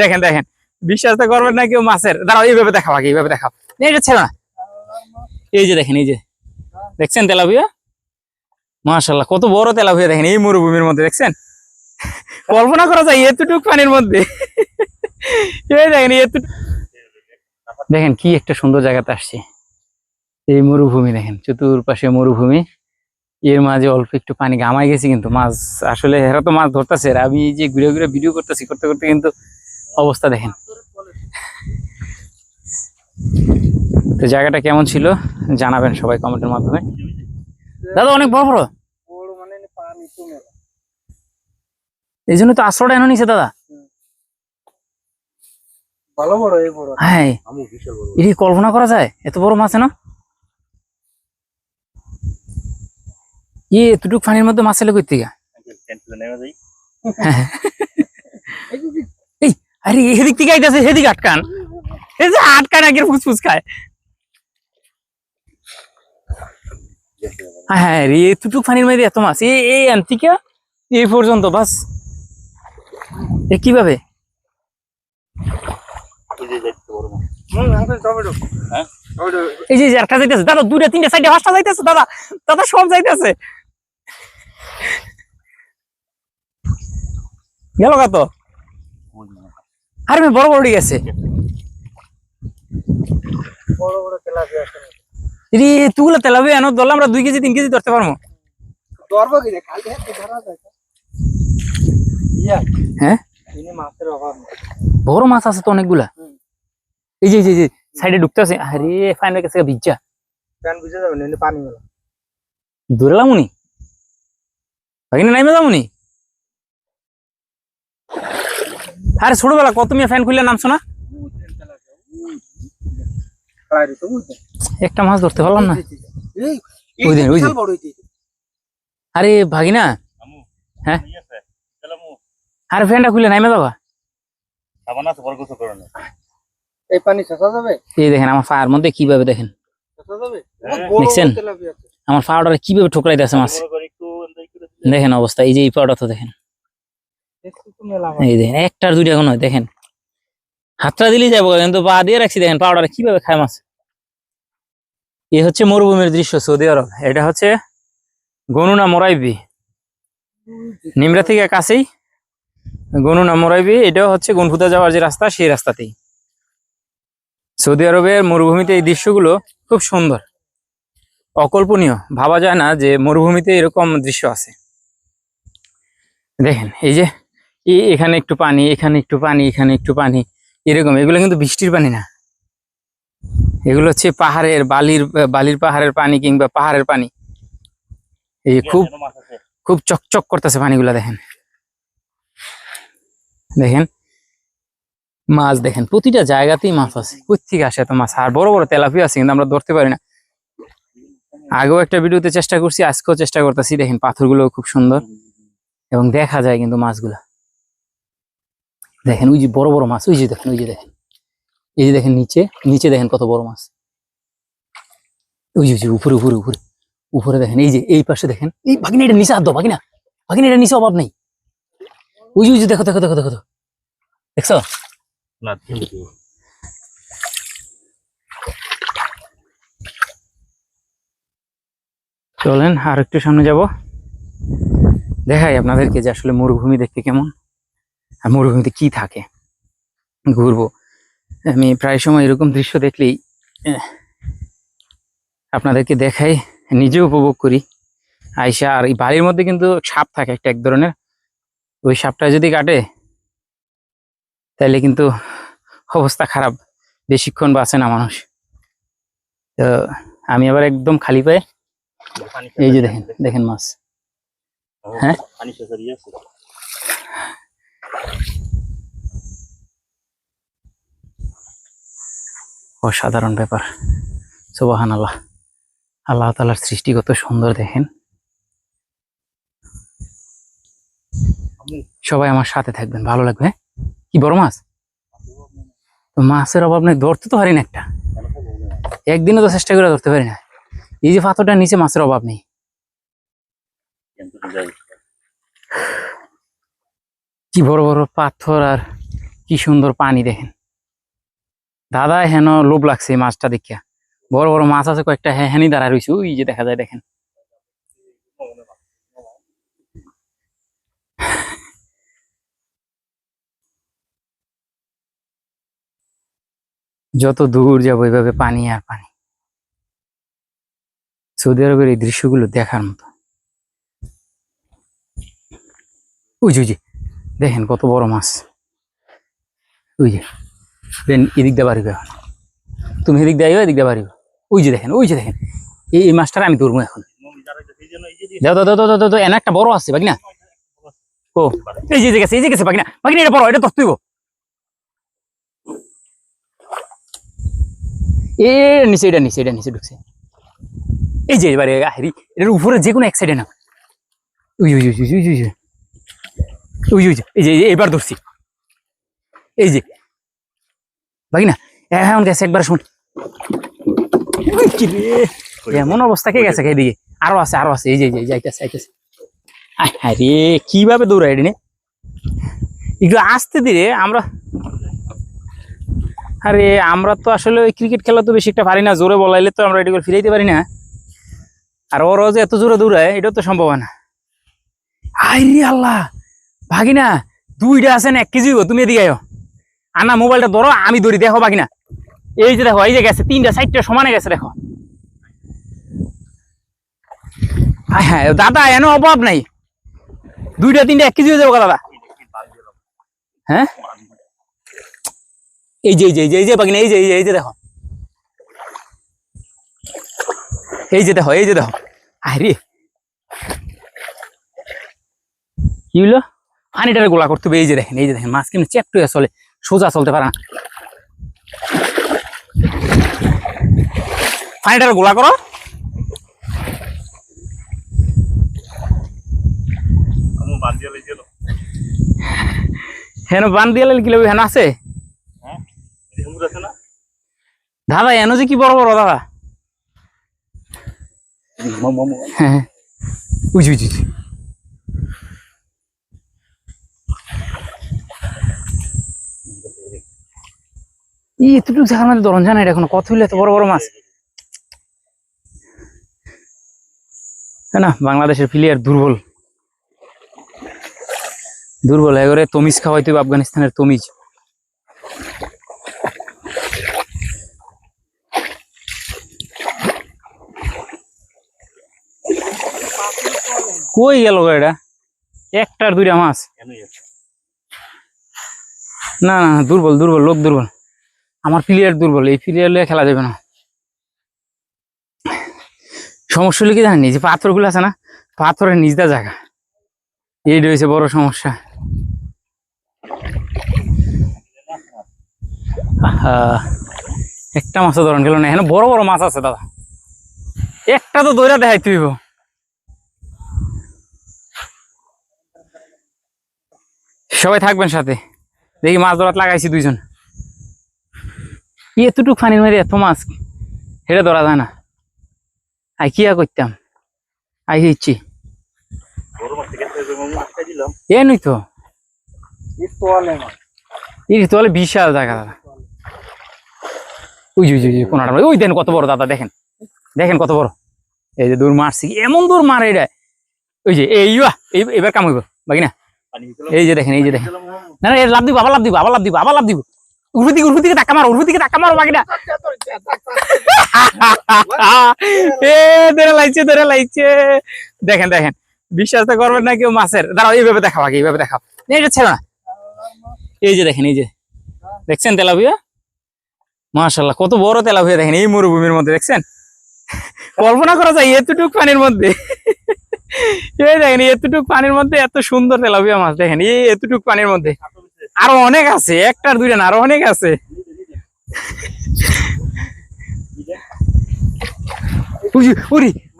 দেখেন দেখেন। বিশ্বাস তো করবেন না কেউ মাছের। দাঁড়াও, এইভাবে দেখাও আগে, এইভাবে দেখাও। যে ছেড়ো না। এই যে দেখেন, এই যে। দেখছেন তেলাপিয়া? মাশাল্লাহ কত বড় তেলাপিয়া দেখেন, এই মরুভূমির মধ্যে, দেখছেন? কল্পনা করা যায় এতটুক পানির মধ্যে। এই দেখেন দেখেন, কি একটা সুন্দর জায়গাতে আসছে। এই মরুভূমি দেখেন, চতুর্পাশে মরুভূমি। এর মাঝে অল্প একটু পানি গামাই গেছে কিন্তু মাছ আসলে এরা তো মাছ ধরতেছে আর আমি যে ঘুরে ঘুরে ভিডিও করতেছি করতে করতে কিন্তু অবস্থা দেখেন। তো জায়গাটা কেমন ছিল জানাবেন সবাই কমেন্টের মাধ্যমে। দাদা অনেক বড় বড়? মানে এই জন্য তো আশ্রয়টা এনে নিছে দাদা। ভালো বড় এই বড়। হ্যাঁ। এটি কল্পনা করা যায়? এত বড় মাছ না? ইয়ে এতটুক পানির মধ্যে মাছ এলে করতে গা এই, আরে এদিক থেকে আইতাছে, সেদিকে আটকান। এই যে আটকান, আগে ফুসফুস খায়। হ্যাঁ হ্যাঁ রে, এতটুক পানির মধ্যে এত মাছ। এই এই এই পর্যন্ত, বাস। এ, কীভাবে? এই যে একটা যাইতেছে, দাদা দুটা তিনটা, চারটা, পাঁচটা যাইতেছে, দাদা দাদা, সব যাইতেছে। গেল কত? আরে বড় বড় গেছে। রে তুগুলো তেলাবে এনো ধরলে আমরা দুই কেজি তিন কেজি ধরতে পারব। ধরবো কি খালি ধরা যায় হ্যাঁ? মাছের অভাব বড় মাছ আছে তো অনেকগুলা। এই যে এই যে, সাইডে ঢুকতে আছে। আরে ফাইনাল কাছে ভিজা। প্যান বুঝে যাবে না পানি মেলা। দূরে ভাগিনা নাইমে যামুনি? আরে ছোটবেলা কত মেয়ে ফ্যান খুললে নামছো না খাড়াই তো বুঝতে একটা মাছ ধরতে পারলাম না। ওই ওই আরে ভাগিনা। হ্যাঁ? আরে ফ্যানটা খুলে নাইমে যাবা? এই পানি যাবে? এই দেখেন আমার ফায়ার মধ্যে কীভাবে দেখেন? হ্যাঁ। দেখছেন? আমার কীভাবে মাছ? দেখেন অবস্থা এই যে এই পাউডার তো দেখেন। দুইটা দেখেন। দিলেই পা দিয়ে রাখছি, দেখেন কীভাবে এ হচ্ছে মরুভূমির দৃশ্য সৌদি আরব। এটা হচ্ছে গনুনা মোরাইবি। নিমরা থেকে কাছেই গনুনা মোরাইবি, এটাও হচ্ছে গনফুতা যাওয়ার যে রাস্তা, সেই রাস্তাতেই। সৌদি আরবের মরুভূমিতে এই দৃশ্যগুলো খুব সুন্দর। অকল্পনীয়। ভাবা যায় না যে মরুভূমিতে এরকম দৃশ্য আছে। দেখেন, এই যে এখানে একটু পানি, এখানে একটু পানি, এখানে একটু পানি। এরকম, এগুলো কিন্তু বৃষ্টির পানি না। এগুলো হচ্ছে পাহাড়ের, বালির বালির পাহাড়ের পানি কিংবা পাহাড়ের পানি। এই খুব খুব চকচক করতেছে পানিগুলা, দেখেন। দেখেন, মাছ দেখেন, প্রতিটা জায়গাতেই মাছ আছে। কোথেকে আসে এত মাছ? আর বড় বড় তেলাপি আছে, কিন্তু আমরা ধরতে পারি না। আগেও একটা ভিডিওতে চেষ্টা করছি, আজকেও চেষ্টা করতেছি, দেখেন পাথরগুলো খুব সুন্দর। এবং দেখা যায় কিন্তু মাছগুলা। দেখেন, ওই যে বড় বড় মাছ, ওই যে দেখেন, ওই যে দেখেন। এই যে দেখেন নিচে নিচে দেখেন কত বড় মাছ। ওই যে উপরে উপরে উপরে উপরে দেখেন, এই যে, এই পাশে দেখেন, এই ভাগিনা, এটা নিচে হাত ভাগিনা। ভাগিনা, এটা নিচে অভাব নেই। ওই যে ওই যে দেখো দেখো দেখো দেখো দেখো। দেখছ? চলেন আর একটু সামনে যাব। দেখাই আপনাদেরকে যে আসলে মরুভূমি দেখতে কেমন। মরুভূমিতে কি থাকে? ঘুরবো। আমি প্রায় সময় এরকম দৃশ্য দেখলেই আপনাদেরকে দেখাই নিজে উপভোগ করি। আইসা আর এই বাড়ির মধ্যে কিন্তু সাপ থাকে একটা এক ধরনের। ওই সাপটা যদি কাটে তাহলে কিন্তু অবস্থা খারাপ। বেশিক্ষণ বাঁচে না মানুষ। তো আমি আবার একদম খালি পায়ে এই যে দেখেন দেখেন মাছ। হ্যাঁ? অসাধারণ ব্যাপার। সুবাহান আল্লাহ আল্লাহ তালার সৃষ্টি কত সুন্দর, দেখেন। সবাই আমার সাথে থাকবেন, ভালো লাগবে? কি বড় মাছ? মাছের অভাব নেই, ধরতে তো পারি না একটা। একদিনও তো চেষ্টা করে ধরতে পারি না। এই যে পাথরটার নিচে মাছের অভাব নেই। কি বড় বড় পাথর আর কি সুন্দর পানি দেখেন। দাদা হেন লোভ লাগছে মাছটা দেখিয়া। বড় বড় মাছ আছে, কয়েকটা হ্যাঁ হ্যানি দাঁড়া রয়েছে ওই যে দেখা যায় দেখেন। যত দূর যাব এইভাবে পানি আর পানি। সৌদি আরবের এই দৃশ্যগুলো দেখার মতো। ওই যে দেখেন কত বড় মাছ ওই যে বেন এদিক দিয়ে বাড়িবে এখন তুমি এদিক দিয়ে এদিক দিয়ে বাড়িবে ওই যে দেখেন ওই যে দেখেন এই মাছটা আমি ধরবো এখন দাও একটা বড় আছে না ও এই যে গেছে এই যে গেছে বাকি না বাকি না এটা বড় এটা ধরতে এ নিচে এটা নিচে এটা নিচে ঢুকছে এই যে এবারে হারি এটার উপরে যে কোনো এক সাইডে না উই উই উই উই উই উই উই এই যে এবার ধরছি। এই যে, বাকি না? এখন গেছে একবার শুন। এমন অবস্থা, কে গেছে এদিকে? আরও আছে আরও আছে, এই যে যাইতেছে যাইতেছে আরে কীভাবে দৌড়ায় এটি একটু আসতে দিলে আমরা আরে, আমরা তো আসলে ওই ক্রিকেট খেলা তো বেশি একটা পারি না, জোরে বলাইলে তো আমরা এটি ফিরাইতে পারি না। আর ওরাও যে এত জোরে দৌড়ায়, এটাও তো সম্ভব হয় না। আরে আল্লাহ! ভাগিনা, দুইটা আছে আছেন এক কেজি তুমি এদিকে আয়ো। আনা মোবাইলটা ধরো, আমি ধরি, দেখো ভাগিনা। এই যে দেখো, এই যে গেছে, তিনটা, চারটা সমানে গেছে, দেখো। হ্যাঁ হ্যাঁ দাদা, এন অভাব নাই। দুইটা, তিনটা, এক কেজি হয়ে যাব দাদা। হ্যাঁ? এই যে এই যে এই যে যে এই যে এই যে দেখো। এই যে দেখো, এই যে দেখো। আরে কি হলো পানিটারে গোলা করতে হবে এই যে দেখেন এই যে দেখেন মাছ কিন্তু চেক টুয়ে চলে সোজা চলতে পারে না। পানিটারে গোলা করো। হেন বান দিয়ে কি লবি হেন আছে? হ্যাঁ দাদা এনো যে কি বড় বড় দাদা? হ্যাঁ বুঝি বুঝি ই এতটুকু জায়গার মধ্যে ধরন জানা এটা এখন কত হইলে এত বড় বড় মাছ। না বাংলাদেশের প্লেয়ার দুর্বল। দুর্বল এবারে তমিজ খাওয়াইতে হবে আফগানিস্তানের তমিজ। কই গেল গো এটা? একটার দুইটা মাছ। না না, দুর্বল দুর্বল লোক দুর্বল। আমার প্লেয়ার দুর্বল, এই প্লেয়ার লিয়ে খেলা যাবে না। সমস্যা হলে কি জানি যে পাথরগুলো আছে না, পাথরের নিজদা জায়গা। এই রয়েছে বড় সমস্যা। একটা মাছও ধরন গেল না, এখানে বড় বড় মাছ আছে দাদা। একটা তো দইরা দেখাই তুই সবাই থাকবেন সাথে। দেখি মাছ ধরাত লাগাইছি দুইজন। এতটুক পানির মারি এত মাছ হেরে ধরা যায় না। আই কি করতাম? আই দিলাম এ নই তো। এই তোয়ালে মাছ এই তো হলে বিশাল জায়গা, দাদা। ওই ওই ওই ওই দেন কত বড়, দাদা, দেখেন। দেখেন কত বড়। এই যে দূর মারছি, এমন দূর মারে এটা। ওই যে, এই এবার কাম হইব বাকি না? এই যে দেখেন, এই যে দেখেন। না না এ লাভ দিব, আবার লাভ দিব, আবার লাভ দিব, আবার লাভ দিব। দেখেন দেখেন। বিশ্বাস তো করবেন না কেউ মাছের। দাঁড়াও, এইভাবে দেখাও, আগে এইভাবে দেখাও। যে ছেড়ো না। এই যে দেখেন, এই যে। দেখছেন তেলাপিয়া? মাশাল্লাহ কত বড় তেলাপিয়া দেখেন, এই মরুভূমির মধ্যে, দেখছেন? কল্পনা করা যায়, এতটুক পানির মধ্যে। এই দেখেন, এতটুক পানির মধ্যে এত সুন্দর তেলাপিয়া মাছ, দেখেন, এই এতটুক পানির মধ্যে। আরও অনেক আছে, একটার দুইটা না, আরও অনেক আছে।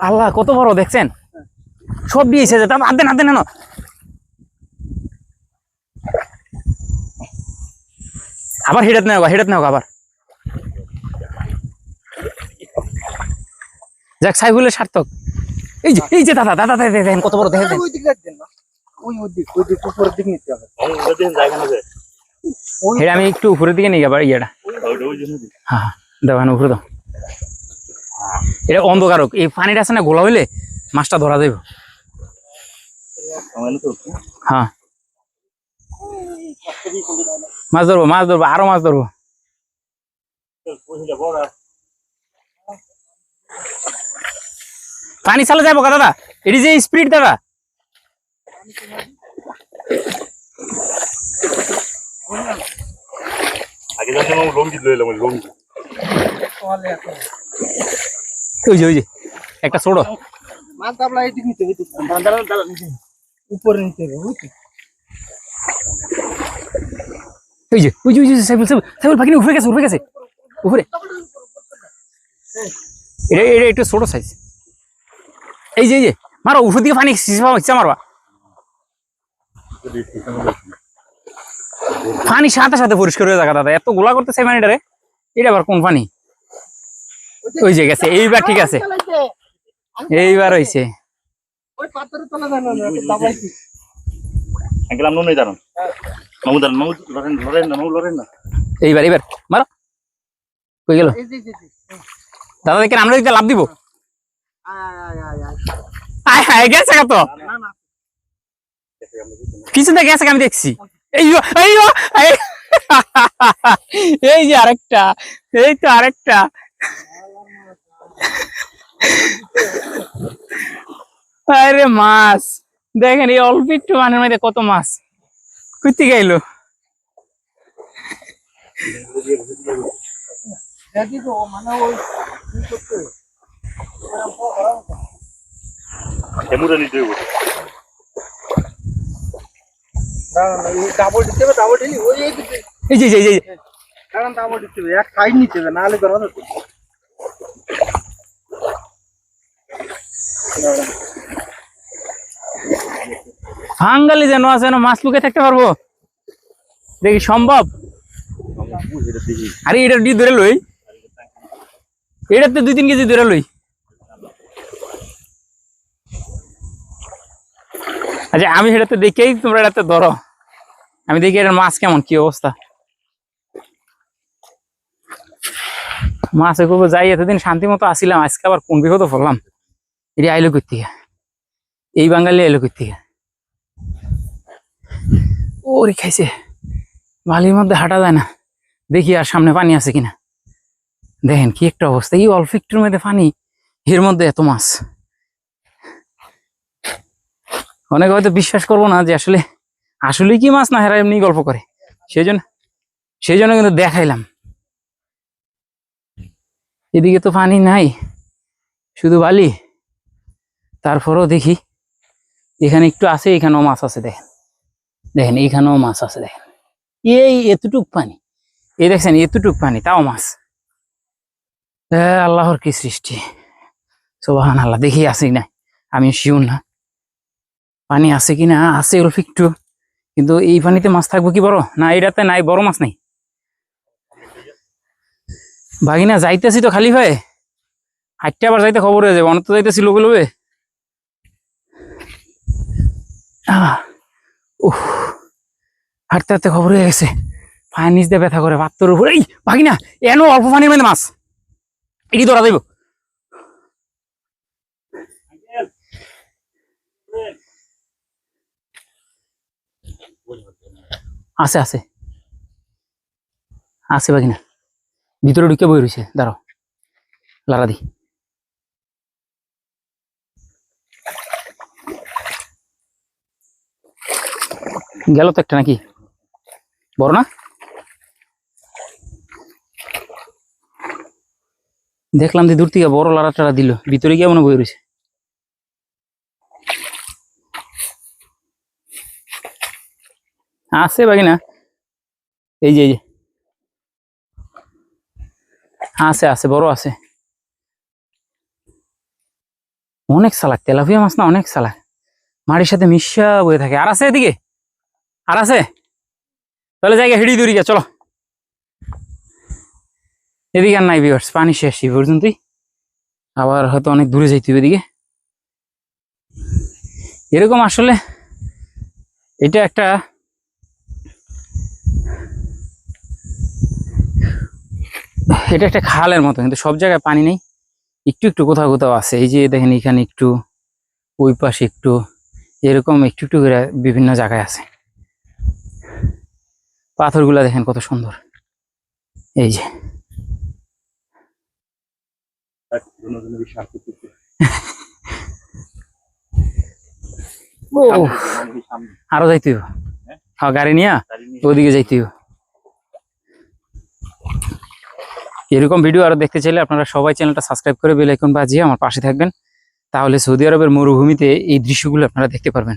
আল্লাহ, কত বড়, দেখছেন? সব দিয়েছে যে দেন হাত দেন না আবার হেডাত নেওয়া হেডাত নেওয়া আবার। যাক, সাইফুলের সার্থক। এই যে এই যে, দাদা দাদা দাদা দেখেন কত বড় দেখেন ওই ওই দিক ওই দিক উপরের দিক নিতে হবে। এটা আমি একটু উপরের দিকে নিয়ে যাবার ইয়েটা। হ্যাঁ হ্যাঁ দাও উপরে দাও এটা অন্ধকারক এই পানিটা আছে না গোলা হইলে মাছটা ধরা যাবে আমার হ্যাঁ। মাছ ধরবো মাছ ধরবো আরও মাছ ধরবো। পানি চালে যাব কা দাদা? এটি যে স্পিড দাদা? আগে মামু লঙ্গি লইলাম ওই লঙ্গি। ওই যে ওই যে একটা ছোড়ো মাছ দাবলা এই দিক নিতে। উপরে নিতে হবে বুঝলি? ওই যে ওই যে ওই যে সাইকেল সাইকেল সাইকেল পাখি উপরে গেছে উপরে গেছে। উপরে। এটা এটা একটু ছোট সাইজ এই যে এই যে মারো উপর দিকে পানি সিসা মারবা। পানি সাথে সাথে পরিষ্কার হয়ে যাবে দাদা। এত গোলা করতেছে পানিটা রে এটা আবার কোন পানি? ওই যে গেছে এইবার ঠিক আছে। এইবার হইছে। এইবার এইবার। মারো। কই গেল। দাদা দেখেন আমরা লাভ দিব। আয় আয় আয় আয়। আয় হায় গেছে কত? না না পিছনে গেছে আমি দেখছি? এই যো, আরেকটা এই তো আরেকটা। আরে মাছ দেখেন এই অল্প একটু মানের মধ্যে কত মাছ। কুইতে গেল? মানে ওই কি করতে হেমুরা নিতে হবে দাঁড়ান এই এই যে এই যে, এই ডাবল দিতে হবে এক সাইড নিতে হবে নাহলে ধরা যাবে বাঙালি যেন আছে যেন মাছ লুকে থাকতে পারব। দেখি সম্ভব? আরে এটা দিয়ে ধরে লই। এটাতে দুই তিন কেজি ধরে লই। আচ্ছা আমি সেটাতে দেখেই তোমরা এটাতে ধরো। আমি দেখি এটার মাছ কেমন, কি অবস্থা? মাছ করব যাই, এতদিন শান্তি মতো আসিলাম, আজকে আবার কোন বিপদে পড়লাম? এটি আইলো থেকে এই বাঙালি আইলো কই থেকে ওরে খাইছে, বালির মধ্যে হাঁটা যায় না। দেখি আর সামনে পানি আছে কিনা। দেখেন কি একটা অবস্থা, এই অল্প একটুর মধ্যে পানি, এর মধ্যে এত মাছ। অনেকে হয়তো বিশ্বাস করব না যে আসলে আসলে কি মাছ না, হেরা এমনি গল্প করে। সেই জন্য সেই জন্য কিন্তু দেখাইলাম। এদিকে তো পানি নাই, শুধু বালি। তারপরেও দেখি, এখানে একটু আছে, এখানেও মাছ আছে, দেখেন। দেখেন, এখানেও মাছ আছে, দেখেন। এই এতটুক পানি। এই দেখছেন, এতটুক পানি, তাও মাছ। আল্লাহর কি সৃষ্টি। সোবাহান আল্লাহ দেখি আছে না আমি শিউর না। পানি আছে কি না? আছে একটু। কিন্তু এই পানিতে মাছ থাকব কি বড়? না এটাতে নাই বড় মাছ নাই। ভাগিনা যাইতেছি তো খালি ভাই। হাইটটা আবার যাইতে খবর হয়ে যাবে অনেক তো যাইতেছি লোবে আহ, উফ হাঁটতে হাঁটতে খবর হয়ে গেছে। পায়ের নিচ দিয়ে ব্যথা করে পাত্তর উপরে এই ভাগিনা এনো অল্প পানির মধ্যে মাছ। এটি ধরা দেব। আছে আছে। আছে বাকিনা ভিতরে ঢুকে বই রয়েছে, দাঁড়াও। লারা দি। গেল তো একটা নাকি? বড় না? দেখলাম যে দূর থেকে বড় লাড়া টাড়া দিল। ভিতরে গিয়ে মনে বই রয়েছে। আছে বাকি না এই যে এই যে। আছে আছে, বড় আছে। অনেক সালাক, তেলাপিয়া মাছ না অনেক সালাক। মাটির সাথে মিশা বয়ে থাকে। আর আছে এদিকে? আর আছে? তাহলে জায়গা হেঁড়ি দূরি গা চলো। এদিকে আর নাই বিভার্স পানি শেষ এই পর্যন্তই। আবার হয়তো অনেক দূরে যাইতে হবে এদিকে। এরকম আসলে এটা একটা এটা একটা খালের মতো কিন্তু সব জায়গায় পানি নেই। একটু একটু কোথাও কোথাও আছে। এই যে দেখেন এখানে একটু ওই পাশে একটু এরকম একটু একটু করে বিভিন্ন জায়গায় আছে। পাথরগুলা দেখেন কত সুন্দর। এই যে। আর যাইতে হ্যাঁ। গাড়ি নিয়ে গাড়ি নিয়ে ওদিকে যাইতে এরকম ভিডিও আরও দেখতে চাইলে আপনারা সবাই চ্যানেলটা সাবস্ক্রাইব করে বেল আইকন বাজিয়ে আমার পাশে থাকবেন। তাহলে সৌদি আরবের মরুভূমিতে এই দৃশ্যগুলো আপনারা দেখতে পারবেন।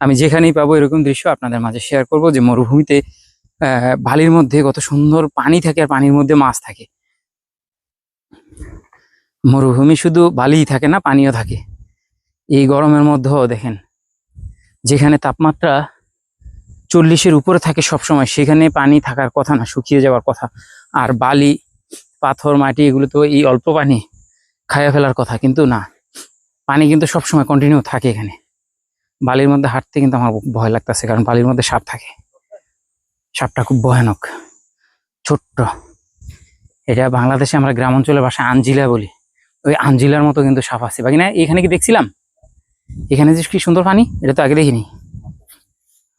আমি যেখানেই পাবো এরকম দৃশ্য আপনাদের মাঝে শেয়ার করব যে মরুভূমিতে বালির মধ্যে কত সুন্দর পানি থাকে আর পানির মধ্যে মাছ থাকে। মরুভূমি শুধু বালিই থাকে না, পানিও থাকে। এই গরমের মধ্যেও দেখেন, যেখানে তাপমাত্রা চল্লিশের উপরে থাকে সব সময় সেখানে পানি থাকার কথা না, শুকিয়ে যাওয়ার কথা। আর বালি পাথর, মাটি, এগুলো তো এই অল্প পানি খাইয়া ফেলার কথা, কিন্তু না। পানি কিন্তু সব সময় কন্টিনিউ থাকে এখানে। বালির মধ্যে হাঁটতে কিন্তু আমার ভয় লাগতেছে, কারণ বালির মধ্যে সাপ থাকে। সাপটা খুব ভয়ানক, ছোট্ট। এটা বাংলাদেশে আমরা গ্রাম অঞ্চলের ভাষায় আঞ্জিলা বলি। ওই আঞ্জিলার মতো কিন্তু সাপ আছে। বাকি না, এখানে কি দেখছিলাম? এখানে যে কি সুন্দর পানি, এটা তো আগে দেখিনি।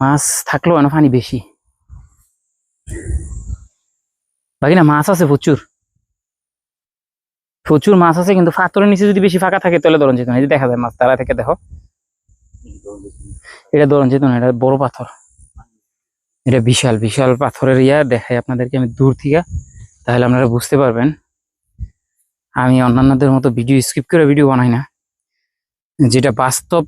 মাছ থাকলেও না পানি বেশি। বাকি না, মাছ আছে প্রচুর। প্রচুর মাছ আছে, কিন্তু পাথরের নিচে যদি বেশি ফাঁকা থাকে তাহলে ধরন যেত না দেখা যায় মাছ, তারা থেকে দেখো। এটা ধরন যেত না এটা বড় পাথর। এটা বিশাল বিশাল পাথরের ইয়া, দেখাই আপনাদেরকে আমি দূর থেকে। তাহলে আপনারা বুঝতে পারবেন। আমি অন্যান্যদের মতো ভিডিও স্কিপ করে ভিডিও বানাই না। যেটা বাস্তব,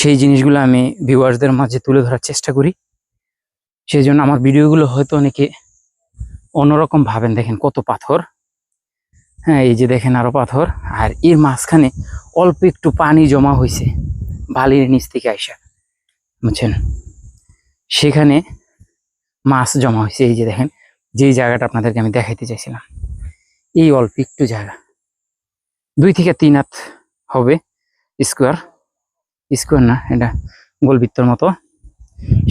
সেই জিনিসগুলো আমি ভিউয়ার্সদের মাঝে তুলে ধরার চেষ্টা করি। সেই জন্য আমার ভিডিওগুলো হয়তো অনেকে অন্যরকম ভাবেন। দেখেন কত পাথর। হ্যাঁ এই যে দেখেন আরও পাথর। আর এর মাঝখানে অল্প একটু পানি জমা হয়েছে বালির নিচ থেকে আইসা, বুঝছেন? সেখানে মাছ জমা হয়েছে এই যে দেখেন, যেই জায়গাটা আপনাদেরকে আমি দেখাইতে চাইছিলাম, এই অল্প একটু জায়গা। দুই থেকে তিন হাত হবে স্কোয়ার। স্কোয়ার না, এটা গোলবৃত্তর মতো।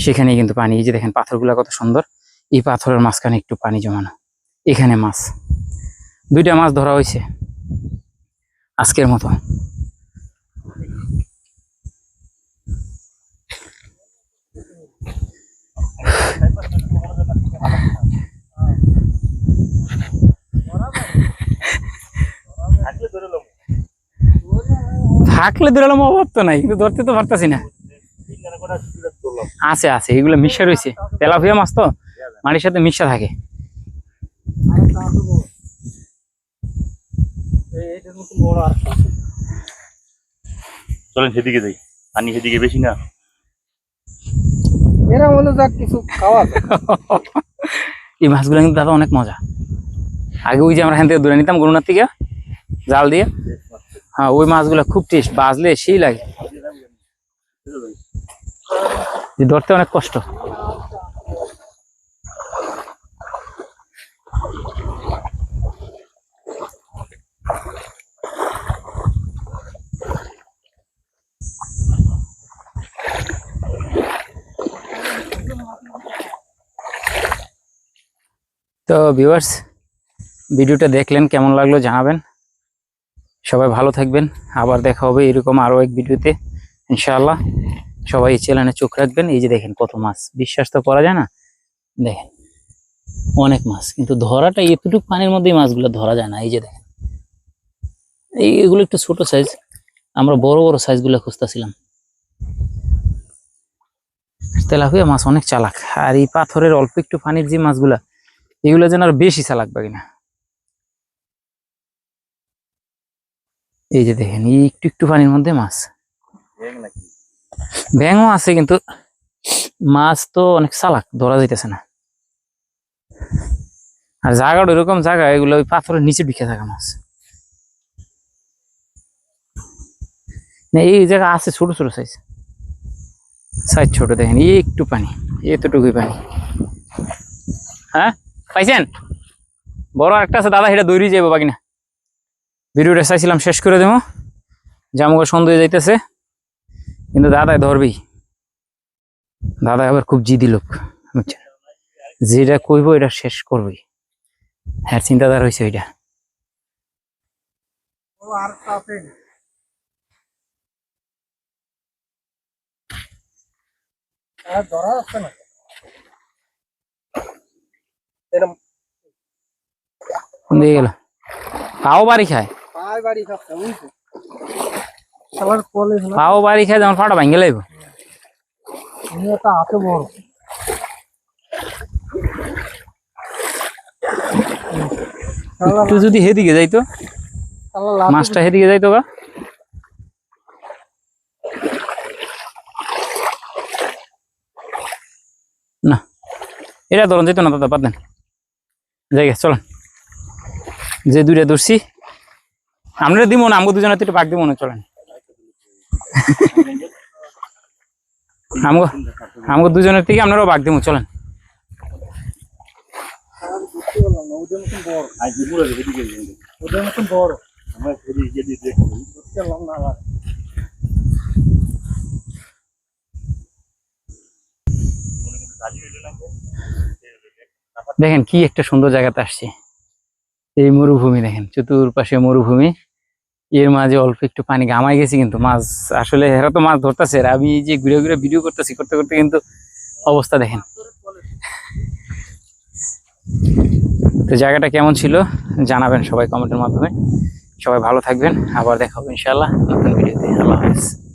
সেখানে কিন্তু পানি, এই যে দেখেন পাথরগুলো কত সুন্দর। এই পাথরের মাঝখানে একটু পানি জমানো। এখানে মাছ। দুইটা মাছ ধরা হয়েছে আজকের মতো থাকলে ধরে লম। ধরলাম অভাব তো নাই, কিন্তু ধরতে তো পারতাছি না। আছে আছে, এগুলো মিশা রয়েছে তেলাপিয়া মাছ তো, মাটির সাথে মিশা থাকে এইটার মতো বড় আর একটা আছে। চলেন সেদিকে যাই। পানি সেদিকে বেশি না। এরা হলো যাক কিছু খাওয়া এই মাছগুলো কিন্তু দাদা অনেক মজা। আগে ওই যে আমরা এখান থেকে দূরে নিতাম গরুনার থেকে জাল দিয়ে। হ্যাঁ ওই মাছগুলো খুব টেস্ট বাজলে সেই লাগে। ধরতে অনেক কষ্ট। তো ভিউয়ার্স, ভিডিওটা দেখলেন কেমন লাগল জানাবেন। সবাই ভালো থাকবেন। আবার দেখা হবে এরকম আরও এক ভিডিওতে। ইনশাআল্লাহ সবাই এই চ্যানেলে চোখ রাখবেন। এই যে দেখেন কত মাছ। বিশ্বাস তো করা যায় না? দেখেন, অনেক মাছ। কিন্তু ধরাটা এতটুকু পানির মধ্যেই মাছগুলো ধরা যায় না। এই যে দেখেন, এই এগুলো একটু ছোট সাইজ আমরা বড় বড় সাইজগুলো খুঁজতেছিলাম। তেলাপিয়া মাছ অনেক চালাক। আর এই পাথরের অল্প একটু পানির যে মাছগুলা এগুলো যেন আর বেশি চালাক বা কিনা এই যে দেখেন এই একটু একটু পানির মধ্যে মাছ। ব্যাং ব্যাঙও আছে কিন্তু মাছ তো অনেক চালাক ধরা যাইতেছে না। আর জায়গাটা এরকম জায়গা এগুলো ওই পাথরের নিচে ঢুকে থাকা মাছ। না, এই জায়গা আছে ছোট ছোট সাইজ সাইজ ছোট দেখেন এই একটু পানি এতটুকুই পানি। হ্যাঁ? পাইছেন? বড় একটা আছে, দাদা, সেটা দৌড়ি যাব বাকি না ভিডিওটা চাইছিলাম শেষ করে দেবো। জামুগা সন্দেহ যাইতেছে। কিন্তু দাদাই ধরবেই। দাদা আবার খুব জিদি লোক, বুঝছেন? যেটা কইবো, এটা শেষ করবই। হ্যাঁ চিন্তাধারা হয়েছে ওইটা। আর ধরা যাচ্ছে না। এরকম কোন দিকে গেল পাও বাড়ি খায় পায় বাড়ি খাচ্ছে বুঝছ সবার কোলে না পাও বাড়ি খায় যেমন ফাটা ভাঙ্গে লাগবে নিয়েটা আছে বড় শালা একটু যদি হেদিকে যাইতো শালা লাভ মাছটা হেদিকে যাইতো গা না এটা ধরুন যেত না দাদা বাদ দেন জায়গা, চলেন। যে দুইটা ধরছি, আমরা দিব না আমাকে দুজনের একটু বাঘ দিব না, চলেন। আমাকে দুজনের থেকে আপনারাও বাঘ দিব, চলেন। ওদের বড়। দেখেন কি একটা সুন্দর জায়গাতে আসছে। এই মরুভূমি দেখেন, চতুর্পাশে মরুভূমি। এর মাঝে অল্প একটু পানি গামাই গেছি কিন্তু মাছ, আসলে এরা তো মাছ ধরতেছে, আর আমি যে ঘুরে ঘুরে ভিডিও করতেছি, করতে করতে কিন্তু অবস্থা দেখেন। তো জায়গাটা কেমন ছিল জানাবেন সবাই কমেন্টের মাধ্যমে। সবাই ভালো থাকবেন, আবার দেখা হবে ইনশাআল্লাহ নতুন ভিডিওতে আল্লাহ হাফেজ।